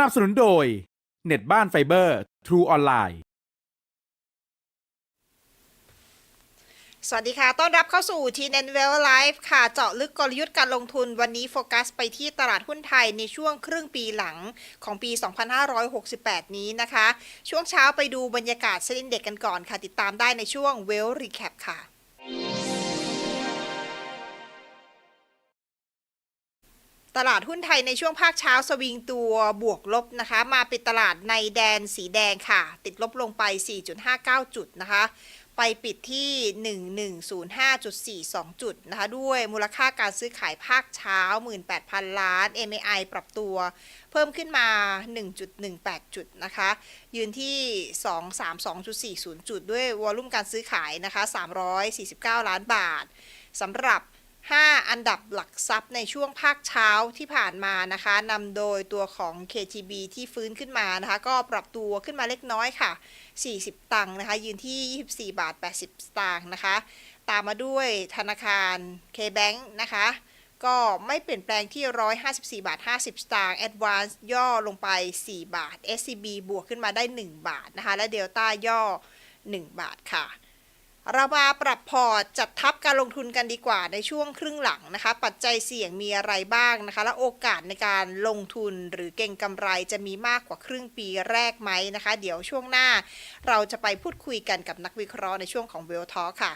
นับสนุนโดย เน็ตบ้านไฟเบอร์ True ออนไลน์สวัสดีค่ะ ต้อนรับเข้าสู่ t n n w e l l Live ค่ะ เจาะลึกกลยุทธ์การลงทุน วันนี้โฟกัสไปที่ตลาดหุ้นไทยในช่วงครึ่งปีหลังของปี 2568 นี้นะคะ ช่วงเช้าไปดูบรรยากาศเซ็นเด็กกันก่อนค่ะ ติดตามได้ในช่วง Well Recap ค่ะ ตลาดหุ้นไทยในช่วงภาคเช้าสวิงตัวบวกลบนะคะ มาปิดตลาดในแดนสีแดงค่ะ ติดลบลงไป 4.59 จุดนะคะ ไปปิดที่ 1105.42 จุดนะคะ ด้วยมูลค่าการซื้อขายภาคเช้า 18,000 ล้าน MAI ปรับตัว เพิ่มขึ้นมา 1.18 จุดนะคะ ยืนที่ 232.40 จุด ด้วยวอลุ่มการซื้อขายนะคะ 349 ล้านบาทสำหรับ 5 อันดับหลักทรัพย์ในช่วงภาคเช้าที่ผ่านมานะคะนำโดยตัวของ KTB ที่ฟื้นขึ้นมานะคะ ก็ปรับตัวขึ้นมาเล็กน้อยค่ะ 40 ตังค์นะคะ ยืนที่ 24 บาท 80 สตางค์นะคะ ตามมาด้วยธนาคาร KBank นะคะ ก็ไม่เปลี่ยนแปลงที่ 154 บาท 50 สตางค์ Advance ย่อลงไป 4 บาท SCB บวกขึ้นมาได้ 1 บาทนะคะ และ Delta ย่อ 1 บาทค่ะ เรามาปรับพอร์ตจัดทับการลงทุนกันดีกว่าในช่วงครึ่งหลังนะคะ ปัจจัยเสี่ยงมีอะไรบ้างนะคะ และโอกาสในการลงทุนหรือเก่งกำไรจะมีมากกว่าครึ่งปีแรกไหมนะคะ เดี๋ยวช่วงหน้า เราจะไปพูดคุยกันกับนักวิเคราะห์ในช่วงของเวลทอค่ะ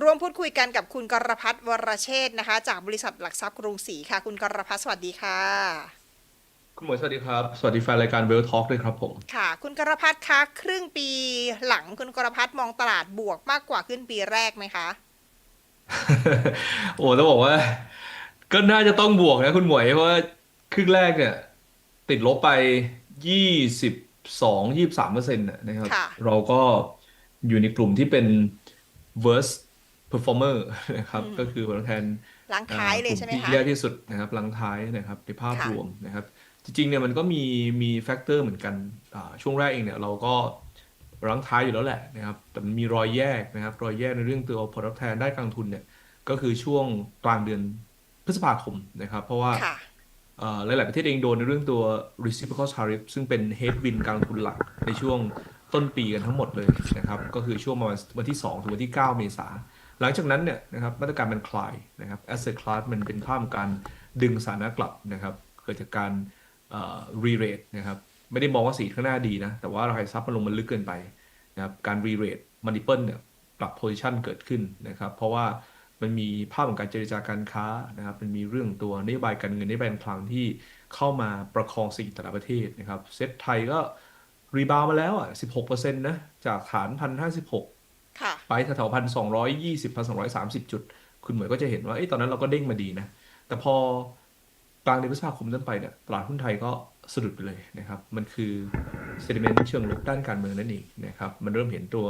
ร่วมพูดคุยกันกับคุณกรพัฒน์วรเชษนะคะ จากบริษัทหลักทรัพย์กรุงศรีค่ะ คุณกรพัฒน์สวัสดีค่ะ คุณหมวยสวัสดีครับ สวัสดีแฟนรายการเวลท็อกด้วยครับผม ค่ะ คุณกรพัฒน์คะ ครึ่งปีหลังคุณกรพัฒน์มองตลาดบวกมากกว่าขึ้นปีแรกไหมคะ โอ้ต้องบอกว่า ก็น่าจะต้องบวกนะคุณหมวยเพราะว่าครึ่งแรกเนี่ย ติดลบไปยี่สิบสองยี่สามเปอร์เซ็นต์นะครับ ค่ะ เราก็อยู่ในกลุ่มที่เป็น worst performer นะครับก็คือผลตอบแทนล้างท้ายเลยใช่ไหมกลุ่คะที่แย่ที่สุดนะครับลังท้ายนะครับในภาพค่ะ รวมนะครับ จริงๆเนี่ยมันก็มีมีแฟกเตอร์เหมือนกันอ่าช่วงแรกเองเนี่ยเราก็รังท้ายอยู่แล้วแหละนะครับแต่มันมีรอยแยกนะครับ รอยแยกในเรื่องตัวผลตอบแทนได้กลางทุนเนี่ยก็คือช่วงกลางเดือนพฤษภาคมนะครับ เพราะว่าค่ะเอ่อหลาย ๆ ประเทศเองโดนในเรื่องตัว reciprocal tariff ซึ่งเป็น headwind การลงทุนหลักในช่วงต้นปีกันทั้งหมดเลยนะครับ ก็คือช่วงประมาณวันที่ 2 ถึงวันที่ 9 เมษา หลังจากนั้นเนี่ยนะครับมาตรการมันคลายนะครับ asset class มันเป็นภาพของการดึงสถานะกลับนะครับ เกิดจากการ เอ่อ re-rate นะครับไม่ได้มองว่าสีข้างหน้าดีนะ แต่ว่าราคาทรัพย์มันลงมันลึกเกินไปนะครับการ re-rate multiple เนี่ยปรับ position เกิดขึ้นนะครับ เพราะว่ามันมีภาพของการเจรจาการค้านะครับมันมีเรื่องตัวนโยบายการเงินนโยบายการคลังที่เข้ามาประคองเศรษฐกิจแต่ละประเทศนะครับเซ็ตไทยก็รีบาวมาแล้วอะ16%นะ จากฐาน1,056ค่ะไปแถวๆพันสองร้อยยี่สิบพันสองร้อยสามสิบจุด คุณหมวยก็จะเห็นว่าเอ้ยตอนนั้นเราก็เด้งมาดีนะ แต่พอ กลางเดือนพฤษภาคมต้นไปเนี่ยตลาดหุ้นไทยก็สะดุดไปเลยนะครับ มันคือเซ n ิเมนต์เชิงลบด้านการเมืองนั่นเองนะครับ มันเริ่มเห็นตัว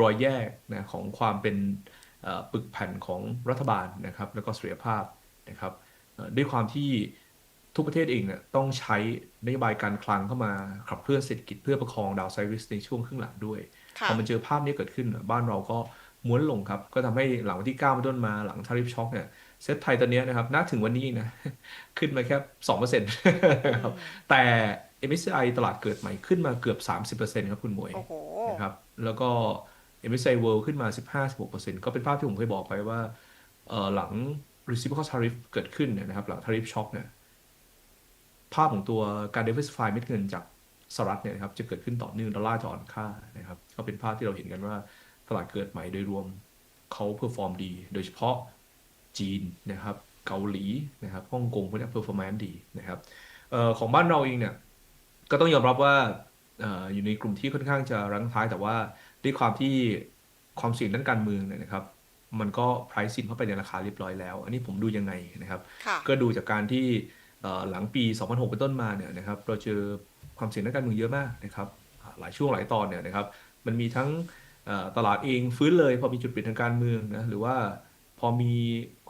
รอยแยกนะของความเป็นเอ่อปึกแผ่นของรัฐบาลนะครับ แล้วก็เสถียรภาพนะครับเอ่อด้วยความที่ทุกประเทศเองเนี่ยต้องใช้นโยบายการคลังเข้ามาขับเคลื่อนเศรษฐกิจเพื่อประคองดาวไซริสในช่วงครึ่งหลังด้วยค่ะพอมันเจอภาพนี้เกิดขึ้นบ้านเราก็ม้วนลงครับ ก็ทำให้หลังวันที่9มาต้นมาหลังทาริฟช็อคเนี่ย เซ็ตไทยตอนเนี้ยนะครับณถึงวันนี้นะ ขึ้นมาแค่สองเปอร์เซ็นต์ครับแต่ MSCI ตลาดเกิดใหม่ขึ้นมาเกือบ 30%ครับคุณหมวยโอ้โหนะครับแล้วก็ MSCI World ขึ้นมา 15-16%ก็เป็นภาพที่ผมเคยบอกไปว่าเอ่อหลัง reciprocal tariff เกิดขึ้นเนี่ยนะครับ หลัง tariff shock เนี่ยภาพของตัวการ diversify เม็ดเงินจากสหรัฐเนี่ยนะครับจะเกิดขึ้นต่อเนื่องดอลลาร์จะอ่อนค่านะครับ ก็เป็นภาพที่เราเห็นกันว่าตลาดเกิดใหม่โดยรวมเขาเพอร์ฟอร์มดี โดยเฉพาะ จีนนะครับเกาหลีนะครับฮ่องกงพวกนี้เพอร์ฟอร์แมนซ์ดีนะครับเอ่อของบ้านเราเองเนี่ยก็ต้องยอมรับว่าเอ่ออยู่ในกลุ่มที่ค่อนข้างจะรั้งท้าย แต่ว่าด้วยความที่ความเสี่ยงด้านการเมืองเนี่ยนะครับมันก็ price in เข้าไปในราคาเรียบร้อยแล้ว อันนี้ผมดูยังไงนะครับค่ะก็ดูจากการที่เอ่อหลังปี 2006 เป็นต้นมาเนี่ยนะครับเราเจอความเสี่ยงด้านการเมืองเยอะมากนะครับอ่าหลายช่วงหลายตอนเนี่ยนะครับมันมีทั้งเอ่อตลาดเองฟื้นเลยพอมีจุดเปลี่ยนทางการเมืองนะหรือว่า พอมี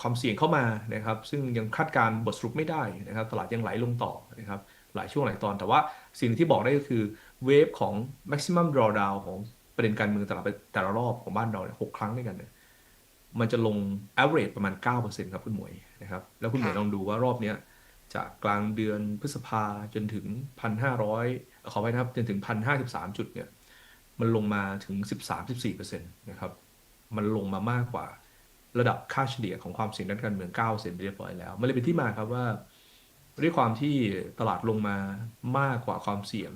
ความเสี่ยงเข้ามานะครับ ซึ่งยังคาดการณ์บทสรุปไม่ได้นะครับ ตลาดยังไหลลงต่อนะครับ หลายช่วงหลายตอน แต่ว่าสิ่งที่บอกได้ก็คือเวฟของ maximum drawdown ของประเด็นการเมืองแต่ละแต่ละรอบของบ้านเราเนี่ยหกครั้งด้วยกันเนี่ยมันจะลง average ประมาณ 9%ครับคุณหมวยนะครับ แล้วคุณหมวยค่ะลองดูว่ารอบเนี้ยจากกลางเดือนพฤษภาจนถึง 1,500 ขอไปนะครับ จนถึง 1,053 จุดเนี่ย มันลงมาถึง 13-14%นะครับ มันลงมามากกว่า ระดับค่าเฉลี่ยของความเสี่ยงด้านการเมือง9%เรียบร้อยแล้วมันเลยเป็นที่มาครับว่าด้วยความที่ตลาดลงมามากกว่าความเสี่ยง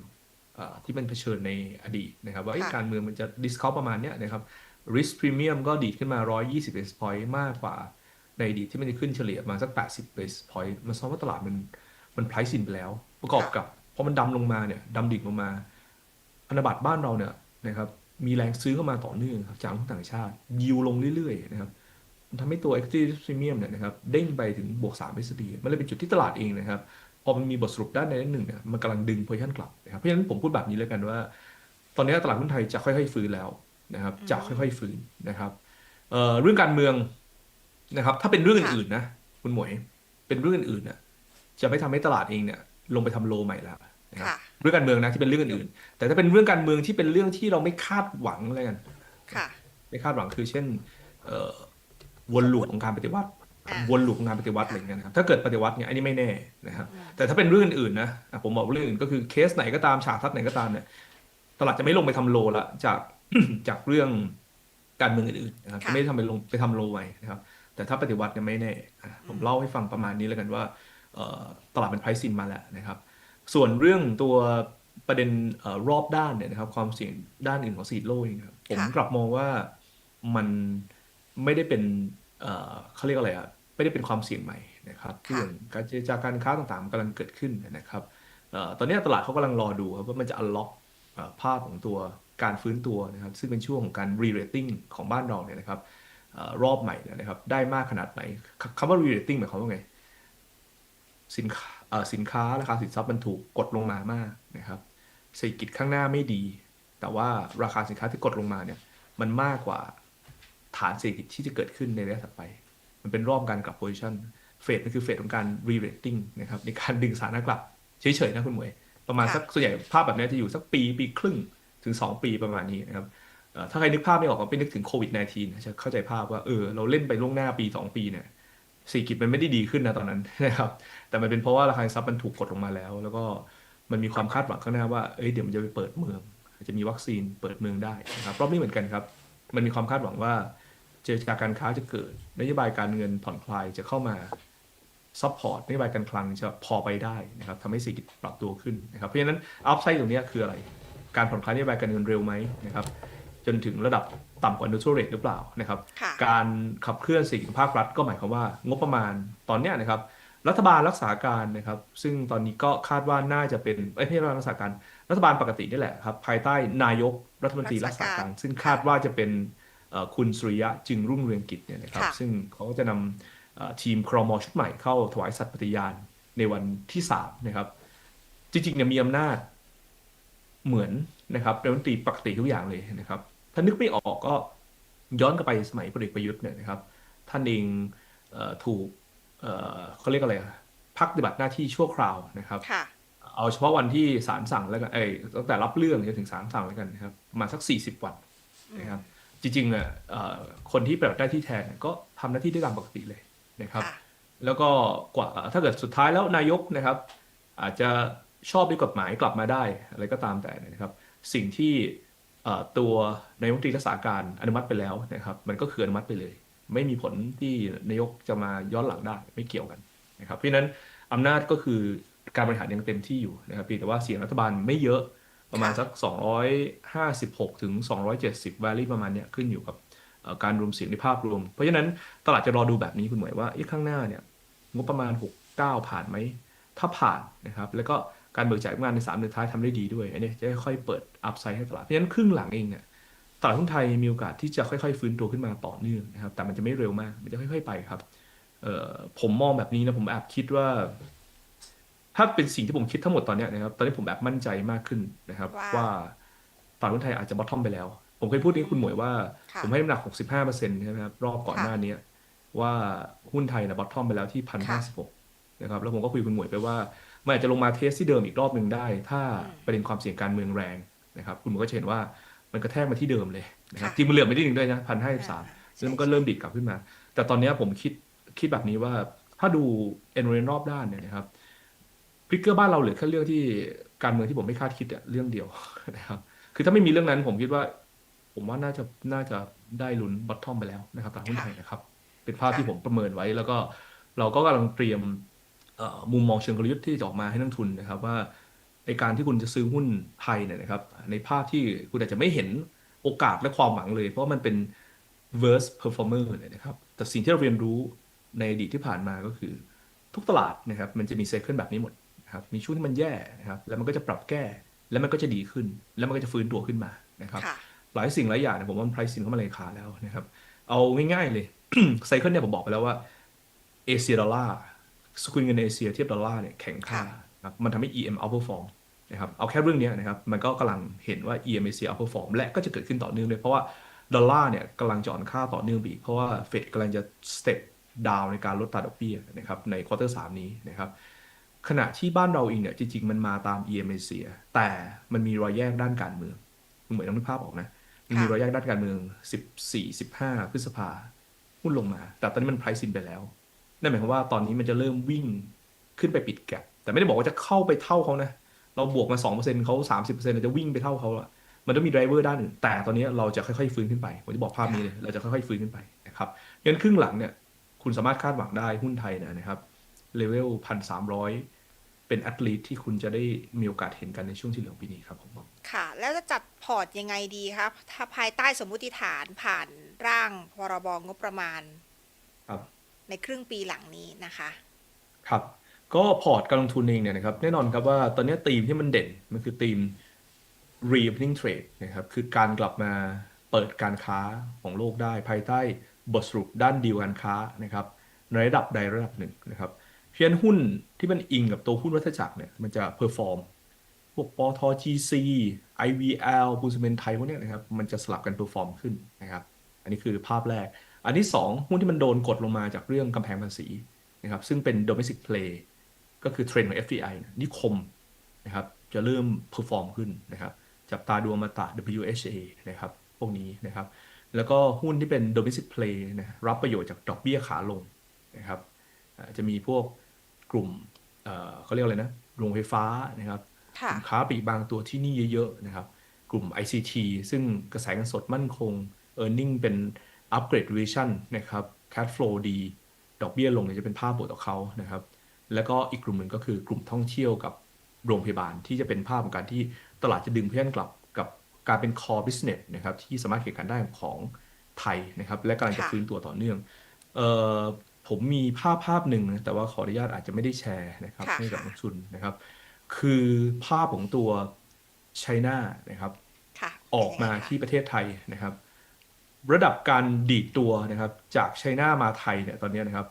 เอ่อที่มันเผชิญในอดีตนะครับ ว่าเอ้ยค่ะการเมืองมันจะ discount ประมาณเนี้ยนะครับ risk premium ก็ดีดขึ้นมา 120 basis point มากกว่าในอดีตที่มันจะขึ้นเฉลี่ยมาสัก 80 basis point มันซ้อมว่าตลาดมันมัน price in ไปแล้ว ประกอบกับพอมันดำลงมาเนี่ยดำดิ่งลงมาพันธบัตรบ้านเราเนี่ยนะครับมีแรงซื้อเข้ามาต่อเนื่องครับจากนักต่างชาติยิวลงเรื่อยๆนะครับมัน ทำให้ตัว equity premium เนี่ยนะครับเด้งไปถึงบวก3 s p มันเลยเป็นจุดที่ตลาดเองนะครับพอมันมีบทสรุปด้านใดด้านหนึ่งเนี่ยมันกำลังดึง position กลับนะครับเพราะฉะนั้นผมพูดแบบนี้เลยกันว่า ตอนนี้ตลาดหุ้นไทยจะค่อยๆฟื้นแล้วนะครับจะค่อยๆฟื้นนะครับเอ่อเรื่องการเมืองนะครับ ถ้าเป็นเรื่องอื่นๆนะคุณหมวยเป็นเรื่องอื่นๆน่ะจะไม่ทำให้ตลาดเองเนี่ยลงไปทำโลใหม่แล้วนะครับค่ะเรื่องการเมืองนะที่เป็นเรื่องอื่นๆแต่ถ้าเป็นเรื่องการเมืองที่เป็นเรื่องที่เราไม่คาดหวังอะไรกันค่ะไม่คาดหวังคือเช่นเอ่อ วนลูปของการปฏิวัติอ่าวนลูปของการปฏิวัติอะไรอย่างเงี้ยนะครับถ้าเกิดปฏิวัติเนี่ยอันนี้ไม่แน่นะครับแต่ถ้าเป็นเรื่องอื่นๆนะอะผมบอกเรื่องอื่นก็คือเคสไหนก็ตามฉากทัศน์ไหนก็ตามเนี่ยตลาดจะไม่ลงไปทำโลละจากจากเรื่องการเมืองอื่นๆนะครับค่ะจะไม่ทำไปลงไปทำโลใหม่นะครับ แต่ถ้าปฏิวัติเนี่ยไม่แน่อะผมเล่าให้ฟังประมาณนี้แล้วกันว่าเอ่อตลาดเป็นไพรซินมาแล้วนะครับ ส่วนเรื่องตัวประเด็นเอ่อรอบด้านเนี่ยนะครับ ความเสี่ยงด้านอื่นของซีดโลกเองครับผมค่ะกลับมองว่ามัน ไม่ได้เป็นเอ่อเขาเรียกอะไรอะไม่ได้เป็นความเสี่ยงใหม่นะครับที่อย่างการเจรจาการค้าต่างๆมันกำลังเกิดขึ้นนะครับเอ่อตอนนี้ตลาดเขากำลังรอดูครับว่ามันจะ unlock เอ่อภาพของตัวการฟื้นตัวนะครับซึ่งเป็นช่วงของการ re-rating ของบ้านเราเนี่ยนะครับเอ่อรอบใหม่เนี่ยนะครับได้มากขนาดไหนคคำว่า re-rating หมายความว่าไง สินค้าเอ่อสินค้าราคาสินทรัพย์มันถูกกดลงมามากนะครับเศรษฐกิจข้างหน้าไม่ดี แต่ว่าราคาสินค้าที่กดลงมาเนี่ยมันมากกว่า ฐานเศรษฐกิจที่จะเกิดขึ้นในระยะถัดไป มันเป็นรอบการกลับโพซิชันเฟดมันคือเฟดของการ re-rating นะครับในการดึงสถานะกลับเฉยๆนะคุณหมวย ประมาณค่ะสักส่วนใหญ่ภาพแบบนี้จะอยู่สักปีปีครึ่งถึง 2 ปีประมาณนี้นะครับเอ่อถ้าใครนึกภาพไม่ออกก็ไปนึกถึงโควิด -19 นะจะเข้าใจภาพว่าเออเราเล่นไปล่วงหน้าปี 2 ปีเนี่ยเศรษฐกิจมันไม่ได้ดีขึ้นนะตอนนั้นนะครับ แต่มันเป็นเพราะว่าราคาทรัพย์มันถูกกดลงมาแล้ว แล้วก็มันมีความคาดหวังข้างหน้าว่า เอ้ยเดี๋ยวมันจะไปเปิดเมืองอาจจะมีวัคซีนเปิดเมืองได้นะครับ รอบนี้เหมือนกันครับ มันมีความคาดหวังว่า เจรจาการค้าจะเกิดนโยบายการเงินผ่อนคลายจะเข้ามาซัพพอร์ตนโยบายการคลังจะพอไปได้นะครับทำให้เศรษฐกิจปรับตัวขึ้นนะครับเพราะฉะนั้นอัพไซด์ตรงเนี้ยคืออะไร การผ่อนคลายนโยบายการเงินเร็วไหมนะครับจนถึงระดับต่ำกว่า neutral rate หรือเปล่านะครับค่ะการขับเคลื่อนเศรษฐกิจของภาครัฐก็หมายความว่างบประมาณตอนเนี้ยนะครับรัฐบาลรักษาการนะครับซึ่งตอนนี้ก็คาดว่าน่าจะเป็นเอ้ยไม่ใช่รัฐบาลรักษาการรัฐบาลปกตินี่แหละครับภายใต้นายก รัฐมนตรีรักษาการ ซึ่งคาดว่าจะเป็นเอ่อคุณสุริยะจึงรุ่งเรืองกิจเนี่ยนะครับค่ะซึ่งเขาก็จะนำเอ่อทีมครมชุดใหม่เข้าถวายสัตย์ปฏิญาณในวันที่สามนะครับ จริงๆเนี่ยมีอำนาจเหมือนนะครับรัฐมนตรีปกติทุกอย่างเลยนะครับ ถ้านึกไม่ออกก็ย้อนกลับไปสมัยพลเอกประยุทธ์เนี่ยนะครับ ท่านเองเอ่อถูกเอ่อเขาเรียกอะไรอะพักปฏิบัติหน้าที่ชั่วคราวนะครับค่ะ เอาเฉพาะวันที่ศาลสั่งแล้วกันเอ้ยตั้งแต่รับเรื่องจนถึงศาลสั่งแล้วกันนะครับประมาณสัก 40 วันนะครับ จริงๆอะเอ่อคนที่ปฏิบัติหน้าที่แทนเนี่ยก็ทำหน้าที่ได้ตามปกติเลยนะครับค่ะแล้วก็กว่าถ้าเกิดสุดท้ายแล้วนายกนะครับ อาจจะชอบด้วยกฎหมายกลับมาได้อะไรก็ตามแต่นะครับ สิ่งที่เอ่อตัวนายกรัฐมนตรีรักษาการอนุมัติไปแล้วนะครับ มันก็คืออนุมัติไปเลย ไม่มีผลที่นายกจะมาย้อนหลังได้ไม่เกี่ยวกันนะครับ เพราะฉะนั้นอำนาจก็คือ การบริหารยังเต็มที่อยู่นะครับเพียงแต่ว่าเสียงรัฐบาลไม่เยอะประมาณสัก 256 ถึง 270วาลีประมาณเนี้ยขึ้นอยู่กับเอ่อการรวมเสียงในภาพรวม เพราะฉะนั้นตลาดจะรอดูแบบนี้คุณหมวยว่าเอ๊ะข้างหน้าเนี่ยงบประมาณ 69 ผ่านไหม ถ้าผ่านนะครับแล้วก็การเบิกจ่ายงานใน3เดือนท้ายทำได้ดีด้วยอันนี้จะค่อยๆเปิดอัพไซด์ให้ตลาดเพราะฉะนั้นครึ่งหลังเองเนี่ยตลาดหุ้นไทยมีโอกาสที่จะค่อยๆ ฟื้นตัวขึ้นมาต่อเนื่องนะครับแต่มันจะไม่เร็วมากมันจะค่อย ๆ ไปครับเอ่อผมมองแบบนี้นะผมแอบคิดว่า ถ้าเป็นสิ่งที่ผมคิดทั้งหมดตอนเนี้ยนะครับ ตอนนี้ผมแบบมั่นใจมากขึ้นนะครับว่าว่าตลาดหุ้นไทยอาจจะบอททอมไปแล้ว ผมเคยพูดนี้คุณหมวยว่าค่ะผมให้น้ำหนัก 65%ใช่ไหมครับ รอบก่อนค่ะหน้านี้ว่าหุ้นไทยนะบอททอมไปแล้วที่ค่ะ1,056นะครับ แล้วผมก็คุยกับคุณหมวยไปว่ามันอาจจะลงมาเทสที่เดิมอีกรอบหนึ่งได้ ถ้าอืมประเด็นความเสี่ยงการเมืองแรงนะครับ คุณหมวยก็จะเห็นว่ามันกระแทกมาที่เดิมเลยนะครับค่ะจริงมันเหลือไม่ได้หนึ่งด้วยนะพันห้าสิบสามแล้วมันก็เริ่มดิดกลับขึ้นมา แต่ตอนเนี้ยผมคิดคิดแบบนี้ว่าถ้าดูเอ็นโรนรอบด้านเนี่ยนะครับ พิกเกอร์บ้านเราเหลือแค่เรื่องที่การเมืองที่ผมไม่คาดคิดอะเรื่องเดียวนะครับคือถ้าไม่มีเรื่องนั้นผมคิดว่า ผมว่าน่าจะน่าจะได้ลุ้นบอททอมไปแล้วนะครับตลาดหุ้นไทยนะครับ เป็นภาพที่ผมประเมินไว้ แล้วก็เราก็กำลังเตรียมมุมมองเชิงกลยุทธ์ที่จะออกมาให้นักทุนนะครับว่าในการที่คุณจะซื้อหุ้นไทยเนี่ยนะครับ ในภาพที่คุณอาจจะไม่เห็นโอกาสและความหวังเลย เพราะมันเป็น verse performer เลยนะครับ แต่สิ่งที่เราเรียนรู้ในอดีตที่ผ่านมาก็คือ ทุกตลาดนะครับ มันจะมีไซเคิลแบบนี้หมด นะครับมีช่วงที่มันแย่นะครับแล้วมันก็จะปรับแก้ แล้วมันก็จะดีขึ้น แล้วมันก็จะฟื้นตัวขึ้นมานะครับค่ะหลายสิ่งหลายอย่างเนี่ยผมว่ามัน price in เข้ามาในราคาแล้วนะครับเอาง่ายๆเลยไซเคิลเนี่ยผมบอกไปแล้วว่าเอเชียดอลลาร์สกุลเงินเอเชียเทียบดอลลาร์เนี่ยแข็งค่าค่ะนะครับมันทำให้ EM outperform นะครับเอาแค่เรื่องเนี้ยนะครับมันก็กำลังเห็นว่า EM เอเชีย outperform และก็จะเกิดขึ้นต่อเนื่องเลยเพราะว่าดอลลาร์เนี่ยกำลังจะอ่อนค่าต่อเนื่องไปอีกเพราะว่าเฟดกำลังจะ step down ในการลดอัตราดอกเบี้ยนะครับในควอเตอร์สามนี้นะครับ ขณะที่บ้านเราเองเนี่ยจริง ๆ มันมาตาม EM เอเชียแต่มันมีรอยแยกด้านการเมืองคุณเหมือนต้องนึกภาพออกนะมันมีค่ะ รอยแยกด้านการเมือง 14 15 พฤษภาหุ้นลงมา แต่ตอนนี้มัน price in ไปแล้วนั่นหมายความว่าตอนนี้มันจะเริ่มวิ่งขึ้นไปปิดแกปแต่ไม่ได้บอกว่าจะเข้าไปเท่าเขานะ เราบวกมา 2%เขา 30%เราจะวิ่งไปเท่าเขาอะมันต้องมี driver ด้านอื่นแต่ตอนนี้เราจะค่อยๆฟื้นขึ้นไปผมจะบอกภาพนี้เลยเราจะค่อยๆฟื้นขึ้นไปนะครับงั้นครึ่งหลังเนี่ยคุณสามารถคาดหวังได้หุ้นไทยเนยนะครับ เลเวลพันสามร้อยเป็นแอตลีทที่คุณจะได้มีโอกาสเห็นกันในช่วงที่เหลือของปีนี้ครับผมค่ะ แล้วจะจัดพอร์ตยังไงดีครับ ถ้าภายใต้สมมุติฐานผ่านร่างพรบงบประมาณ ครับ ในครึ่งปีหลังนี้นะคะ ครับ ก็พอร์ตการลงทุนเองเนี่ยนะครับ แน่นอนครับว่าตอนนี้ธีมที่มันเด่น มันคือธีม reopening trade นะครับ คือการกลับมาเปิดการค้าของโลกได้ภายใต้บทสรุปด้านดีลการค้านะครับในระดับใดระดับหนึ่งนะครับ เพราะฉะนั้นหุ้นที่มันอิงกับตัวหุ้นวัฏจักรเนี่ยมันจะ perform พวกปท GC IVL ปูนซีเมนไทยพวกเนี้ยนะครับมันจะสลับกัน perform ขึ้นนะครับ อันนี้คือภาพแรก อันที่สองหุ้นที่มันโดนกดลงมาจากเรื่องกำแพงภาษีนะครับซึ่งเป็น domestic play ก็คือเทรนด์ของ FDI นะนิคมนะครับจะเริ่ม perform ขึ้นนะครับจับตาดูอมาตะ WHA นะครับพวกนี้นะครับแล้วก็หุ้นที่เป็น domestic play นะรับประโยชน์จากดอกเบี้ยขาลงนะครับจะมีพวก กลุ่ม เอ่อเขาเรียกอะไรนะ โรงไฟฟ้านะครับค่ะกลุ่มค้าปลีกบางตัวที่นี่เยอะๆนะครับ กลุ่ม ICT ซึ่งกระแสเงินสดมั่นคง e a r n i n g เป็น upgrade revision นะครับ cash flow ดี ดอกเบี้ยลงเนี่ยจะเป็นภาพบวกต่อเขานะครับ แล้วก็อีกกลุ่มหนึ่งก็คือกลุ่มท่องเที่ยวกับโรงพยาบาลที่จะเป็นภาพของการที่ตลาดจะดึงเพื่อนกลับกับการเป็น core business นะครับที่สามารถแข่งขันได้ของไทยนะครับ และกำลังจะค่ะ ฟื้นตัวต่อเนื่องเอ่อ ผมมีภาพภาพหนึ่งนะ แต่ว่าขออนุญาตอาจจะไม่ได้แชร์นะครับ ค่ะให้กับค่ะนักทุนนะครับ คือภาพของตัวไชน่านะครับ ค่ะออกมาเป็นยังไงคะที่ประเทศไทยนะครับ ระดับการดีดตัวนะครับ จากไชน่ามาไทยเนี่ยตอนนี้นะครับ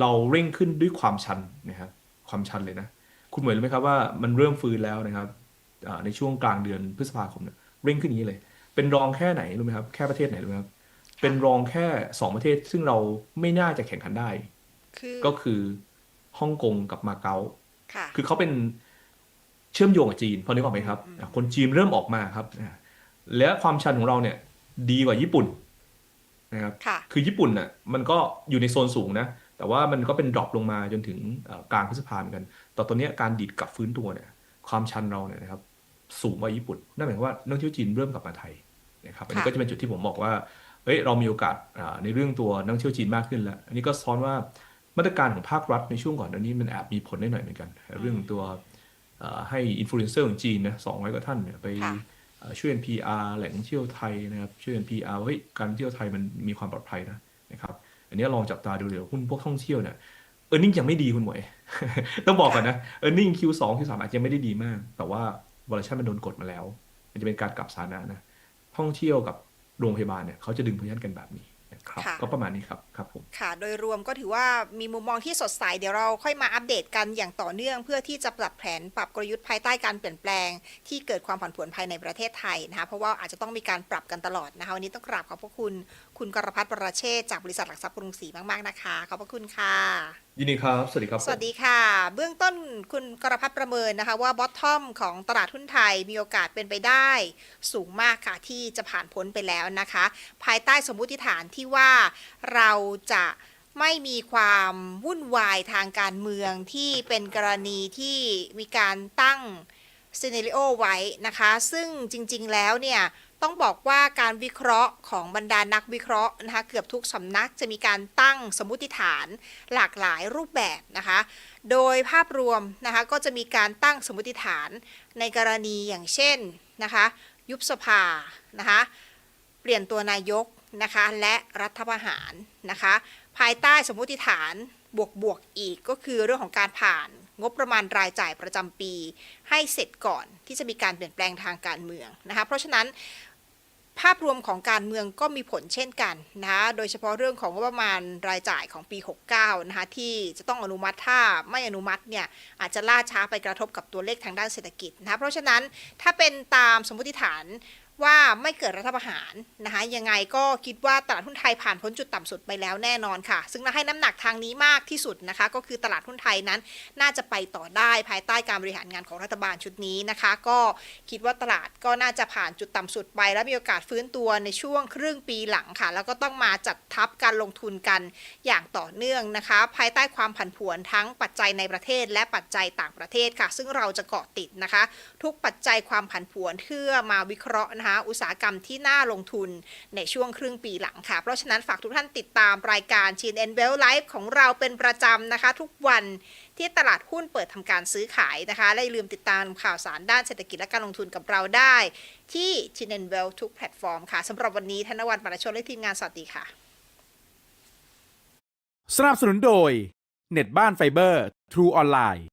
เราเร่งขึ้นด้วยความชันนะครับความชันเลยนะ คุณเหมือนรู้ไหมครับว่ามันเริ่มฟื้นแล้วนะครับอ่าในช่วงกลางเดือนพฤษภาคมเนี่ยเร่งขึ้นอย่างนี้เลย เป็นรองแค่ไหนรู้ไหมครับแค่ประเทศไหนรู้ไหมครับ เป็นรองแค่สองประเทศ ซึ่งเราไม่น่าจะแข่งขันได้ คือ ก็คือฮ่องกงกับมาเก๊า ค่ะ คือเขาเป็นเชื่อมโยงกับจีน พอนึกออกไหมครับอะคนจีนเริ่มออกมาครับอะและความชันของเราเนี่ยดีกว่าญี่ปุ่นนะครับ ค่ะ คือญี่ปุ่นน่ะมันก็อยู่ในโซนสูงนะ แต่ว่ามันก็เป็นดรอปลงมาจนถึงเอ่อกลางพฤษภาเหมือนกัน แต่ตอนเนี้ยการดีดกลับฟื้นตัวเนี่ยความชันเราเนี่ยนะครับสูงกว่าญี่ปุ่น นั่นหมายความว่านักท่องเที่ยวจีนเริ่มกลับมาไทยนะครับ อันนี้ค่ะ ก็จะเป็นจุดที่ผมบอกว่า เฮ้ยเรามีโอกาสอ่าในเรื่องตัวนักท่องเที่ยวจีนมากขึ้นแล้ว อันนี้ก็ซ้อนว่ามาตรการของภาครัฐในช่วงก่อนอันนี้มันแอบมีผลได้หน่อยเหมือนกัน เรื่องตัวเอ่อให้อินฟลูเอนเซอร์ของจีนนะสองร้อยกว่าท่านเนี่ยไปค่ะเอ่อช่วย PR แหล่งเที่ยวไทยนะครับช่วย PR ว่าเฮ้ยการเที่ยวไทยมันมีความปลอดภัยนะนะครับอันนี้ลองจับตาดูเดี๋ยวหุ้นพวกท่องเที่ยวเนี่ยเออร์เน็งยังไม่ดีคุณหมวย ต้องบอกก่อนนะเออร์เน็ง Q2 Q3 อาจจะไม่ได้ดีมาก แต่ว่าวอล u ชันมันโดนกดมาแล้ว มันจะเป็นการกลับสถานะนะท่องเที่ยวกับ โรงพยาบาลเนี่ยเขาจะดึงพยันกันแบบนี้นะครับค่ะก็ประมาณนี้ครับครับผมค่ะ โดยรวมก็ถือว่ามีมุมมองที่สดใสเดี๋ยวเราค่อยมาอัปเดตกันอย่างต่อเนื่อง เพื่อที่จะปรับแผนปรับกลยุทธ์ภายใต้การเปลี่ยนแปลง ที่เกิดความผันผวนภายในประเทศไทยนะคะเพราะว่าอาจจะต้องมีการปรับกันตลอดนะคะวันนี้ต้องกราบขอบพระคุณ คุณกรพัฒน์ประเชษฐ์จากบริษัทหลักทรัพย์กรุงศรีมากๆนะคะ ขอบพระคุณค่ะ ยินดีครับ สวัสดีครับ สวัสดีค่ะ เบื้องต้นคุณกรพัฒน์ประเมินนะคะ ว่าบอททอมของตลาดหุ้นไทยมีโอกาสเป็นไปได้สูงมากค่ะ ที่จะผ่านพ้นไปแล้วนะคะ ภายใต้สมมุติฐานที่ว่าเราจะไม่มีความวุ่นวายทางการเมืองที่เป็นกรณีที่มีการตั้งซีเนริโอไว้นะคะ ซึ่งจริง ๆ แล้วเนี่ย ต้องบอกว่าการวิเคราะห์ของบรรดานักวิเคราะห์นะคะเกือบทุกสำนักจะมีการตั้งสมมติฐานหลากหลายรูปแบบนะคะ โดยภาพรวมนะคะก็จะมีการตั้งสมมติฐานในกรณีอย่างเช่นนะคะยุบสภานะคะเปลี่ยนตัวนายกนะคะและรัฐประหารนะคะภายใต้สมมติฐานบวกบวกๆอีกก็คือเรื่องของการผ่านงบประมาณรายจ่ายประจำปี ให้เสร็จก่อนที่จะมีการเปลี่ยนแปลงทางการเมืองนะคะเพราะฉะนั้น ภาพรวมของการเมืองก็มีผลเช่นกันนะคะโดยเฉพาะเรื่องของงบประมาณรายจ่ายของปี 69 นะคะที่จะต้องอนุมัติถ้าไม่อนุมัติเนี่ยอาจจะล่าช้าไปกระทบกับตัวเลขทางด้านเศรษฐกิจนะคะเพราะฉะนั้นถ้าเป็นตามสมมติฐาน ว่าไม่เกิดรัฐประหารนะคะยังไงก็คิดว่าตลาดหุ้นไทยผ่านพ้นจุดต่ำสุดไปแล้วแน่นอนค่ะ ซึ่งให้น้ำหนักทางนี้มากที่สุดนะคะ ก็คือตลาดหุ้นไทยนั้นน่าจะไปต่อได้ภายใต้การบริหารงานของรัฐบาลชุดนี้นะคะ ก็คิดว่าตลาดก็น่าจะผ่านจุดต่ำสุดไป และมีโอกาสฟื้นตัวในช่วงครึ่งปีหลังค่ะ แล้วก็ต้องมาจัดทับการลงทุนกันอย่างต่อเนื่องนะคะ ภายใต้ความผันผวนทั้งปัจจัยในประเทศและปัจจัยต่างประเทศค่ะ ซึ่งเราจะเกาะติดนะคะทุกปัจจัยความผันผวนเพื่อมาวิเคราะห์นะคะอุตสาหกรรมที่น่าลงทุนในช่วงครึ่งปีหลังค่ะ เพราะฉะนั้นฝากทุกท่านติดตามรายการ GNN Well Live ของเราเป็นประจำนะคะ ทุกวันที่ตลาดหุ้นเปิดทำการซื้อขายนะคะและอย่าลืมติดตามข่าวสารด้านเศรษฐกิจและการลงทุนกับเราได้ ที่ GNN Well ทุกแพลตฟอร์มค่ะสำหรับวันนี้ธนวัฒน์ปรชนและทีมงานสวัสดีค่ะ สนับสนุนโดย เน็ตบ้านไฟเบอร์ True ออนไลน์